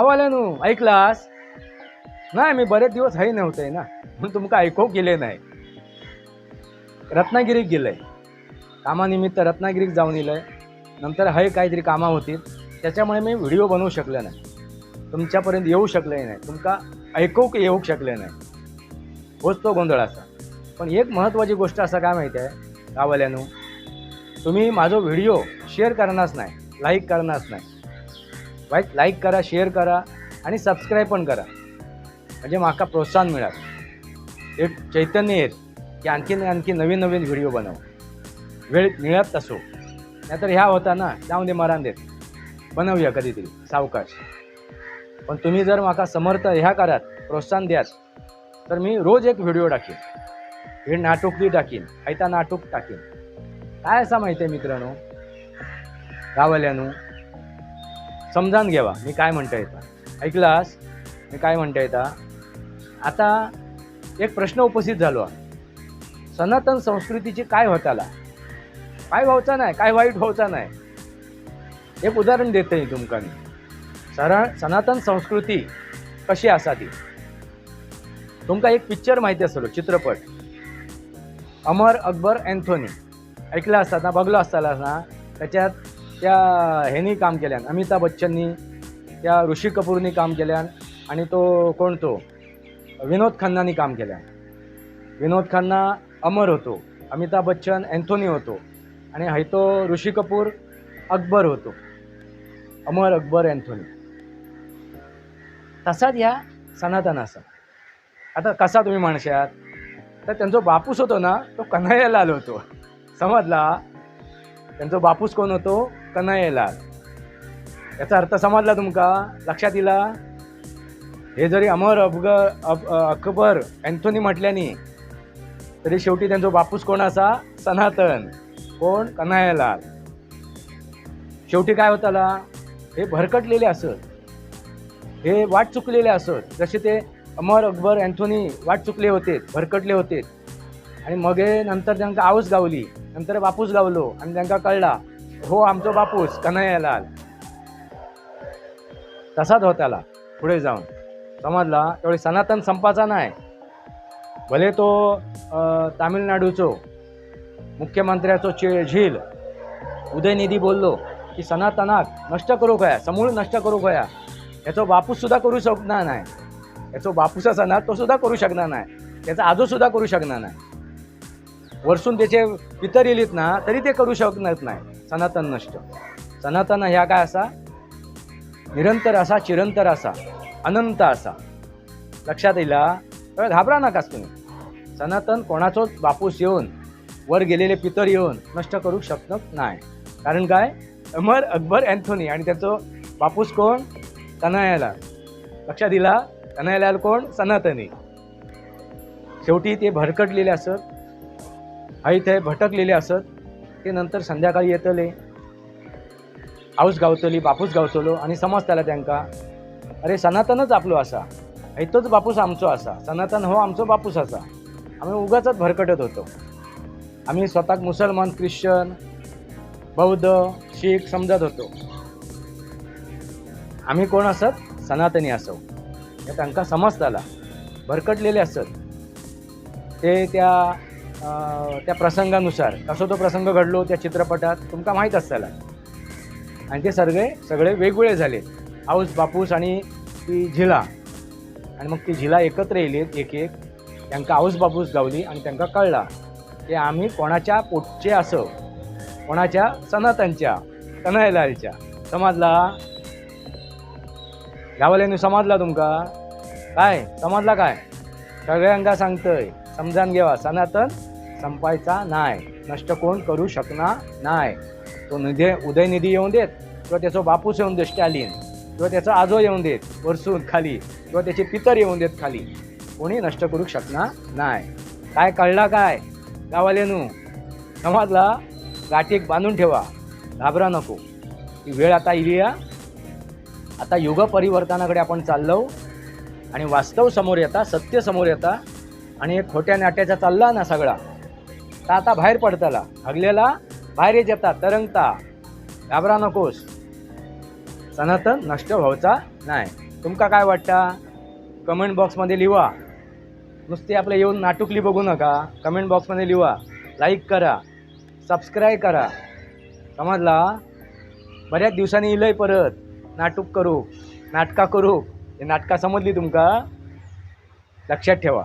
गावाल्यानू ऐकलास? नाही मी बरेच दिवस हाय नव्हते ना. म्हणून तुमका ऐकू गेले नाही. रत्नागिरीत गेलंय. कामानिमित्त रत्नागिरीत जाऊन येलंय. नंतर हय काहीतरी कामा होती त्याच्यामुळे मी व्हिडिओ बनवू शकले नाही. तुमच्यापर्यंत येऊ शकले नाही. तुमका ऐकू की येऊ शकले नाही. होच तो गोंधळ असा. पण एक महत्त्वाची गोष्ट असा काय माहिती आहे? गावाल्यानू तुम्ही माझा व्हिडिओ शेअर करणारच नाही लाईक करणारच नाही. वाईट लाईक करा शेअर करा आणि सबस्क्राईब पण करा. म्हणजे माका प्रोत्साहन मिळाल. एक चैतन्य येत की आणखीन आणखी नवीन नवीन व्हिडिओ बनव. वेळ मिळत असो. नाहीतर ह्या होता ना जाऊन दे मरान देत बनवूया कधीतरी सावकाश. पण तुम्ही जर माका समर्थ ह्या करात प्रोत्साहन द्यात तर मी रोज एक व्हिडिओ टाकीन. हे नाटुकली टाकीन आयता नाटूक टाकीन. काय असा माहिती आहे मित्रांनो? गावल्यानू समजावून घ्यावा मी काय म्हणता येता ऐकलास? मी काय म्हणता येता आता एक प्रश्न उपस्थित झालो. सनातन संस्कृतीची काय होताला काय व्हावचा नाही काय वाईट व्हावचा नाही? एक उदाहरण देते मी तुमकां मी. सरा सनातन संस्कृती कशी असा ती तुमकां एक पिक्चर माहिती असलो हो, चित्रपट. अमर अकबर अँथोनी. ऐकलं असताना बघलो असताना ना त्याच्यात त्या ह्यांनी काम केल्यान अमिताभ बच्चननी त्या ऋषी कपूरनी काम केल्यान आणि तो कोण तो? विनोद खन्नानी काम केल्यान. विनोद खन्ना अमर होतो अमिताभ बच्चन अँथोनी होतो आणि हैतो ऋषी कपूर अकबर होतो. अमर अकबर अँथोनी. तसाच ह्या सनातन आता कसा तुम्ही म्हणशात तर त्यांचा बापूस होतो ना तो कन्हैयालाल होतो. समजला? त्यांचा बापूस कोण होतो? कन्हैयालाल याचा अर्थ समजला तुमका? लक्षात येला हे? जरी अमर अफग अफ अकबर अँथोनी म्हटल्याने तरी शेवटी त्यांचा बापूस कोण असा? सनातन. कोण? कन्हैयालाल. शेवटी काय होताला हे भरकटलेले असत. हे वाट चुकलेले असत. जसे ते अमर अकबर अँथोनी वाट चुकले होते भरकटले होते. आणि मग नंतर त्यांना आवस गावली. नंतर बापूस गावलो आणि त्यांना कळला. हो आमचा बापूस कन्हैयालाल. तसाच होताला पुढे जाऊन. समजला? त्यावेळी सनातन संपाचा नाही. भले तो तामिळनाडूचो मुख्यमंत्र्याचो चे झील. उदयनिधी बोललो की सनातनाक नष्ट करू गया समूळ नष्ट करू गया. याचो बापूस सुद्धा करू शकणार नाही. याचो बापूस असा ना तो सुद्धा करू शकणार नाही. त्याचा आजोसुद्धा करू शकणार नाही. वरसून त्याचे पितर येलीत ना तरी ते करू शकणार नाही. सनातन नष्ट. सनातन ह्या काय असा? निरंतर असा चिरंतर असा अनंत असा. लक्षात येईल तर घाबरा नकाच तुम्ही. सनातन कोणाचोच बापूस येऊन वर गेलेले पितर येऊन नष्ट करू शकत नाही. कारण काय? अमर अकबर अँथोनी आणि त्याचं बापूस कोण? कनायाला लक्षात दिला कनायाला कोण? सनातनी. शेवटी ते भरकटलेले असत. आई ते भटकलेले असत. ते नंतर संध्याकाळी येतले. हाऊस गावतली बापूस गावतलो आणि समजताला त्यांका अरे सनातनच आपलो असा. ऐतोच बापूस आमचो असा. सनातन हो आमचो बापूस असा. आम्ही उगाच भरकटत होतो. आम्ही स्वतःक मुसलमान ख्रिश्चन बौद्ध शीख समजत होतो. आम्ही कोण असत? सनातनी असो. हे तांकां समजताला. भरकटलेले असत. ते त्या त्या प्रसंगानुसार कसो तो प्रसंग घडलो त्या चित्रपटात तुमका माहीत असताला. आणि ते सगळे सगळे वेगवेगळे झाले. हाऊस बापूस आणि ती झिला. आणि मग ती झिला एकत्र येयलीत एक एक त्यांका हाऊस बापूस गावली आणि त्यांका कळला की आम्ही कोणाच्या पोटचे असो कोणाच्या सनातनच्या कन्हैलालच्या समजला गावाल्याने समजला तुमका. काय? समजला काय? सगळ्यांका सांगतंय. समजान घेवा. सनातन संपायचा नाही. नष्ट कोण करू शकणार नाही. तो निधी उदयनिधी येऊन देत किंवा त्याचा बापूस येऊन देत स्टॅलिन किंवा त्याचा आजो येऊन देत वरसून खाली किंवा त्याचे पितर येऊन देत खाली. कोणी नष्ट करू शकणार नाही. काय कळला काय? गावालेनू समाजला गाठीक बांधून ठेवा. घाबरा नको. ही वेळ आता इली आता युग परिवर्तनाकडे आपण चाललो. आणि वास्तव समोर येता सत्य समोर येता. आणि एक खोट्या नाट्याचा चालला ना सगळा. तर आता बाहेर पडताला हगलेला बाहेर येत येतात तरंगता. घाबरा नकोस. सनातन नष्ट व्हायचा नाही. तुमका काय वाटता? कमेंट बॉक्समध्ये लिहा नुसते आपलं येऊन नाटुकली बघू नका. कमेंट बॉक्समध्ये लिहा लाईक करा. सबस्क्राईब करा. समजला? बऱ्याच दिवसांनी इलंय परत. नाटूक करू. नाटका करू. हे नाटका समजली तुमका? लक्षात ठेवा.